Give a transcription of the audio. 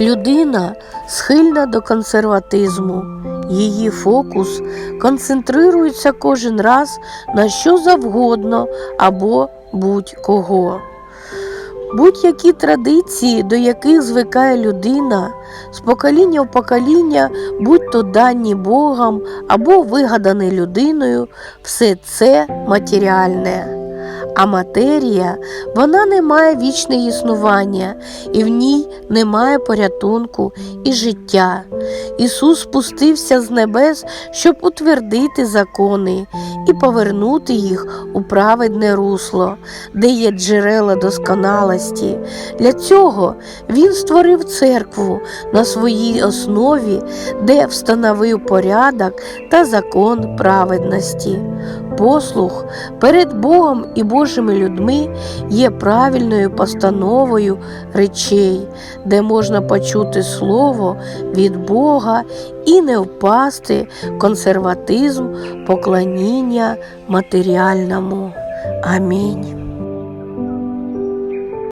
Людина схильна до консерватизму. Її фокус концентрується кожен раз на що завгодно або будь-кого. Будь-які традиції, до яких звикає людина, з покоління в покоління, будь то дані Богом або вигадані людиною, все це матеріальне. А матерія вона не має вічне існування, і в ній немає порятунку і життя. Ісус спустився з небес, щоб утвердити закони і повернути їх у праведне русло, де є джерела досконалості. Для цього Він створив церкву на своїй основі, де встановив порядок та закон праведності. Послух перед Богом і Божими людьми є правильною постановою речей, де можна почути слово від Бога і не впасти консерватизм поклоніння матеріальному. Амінь.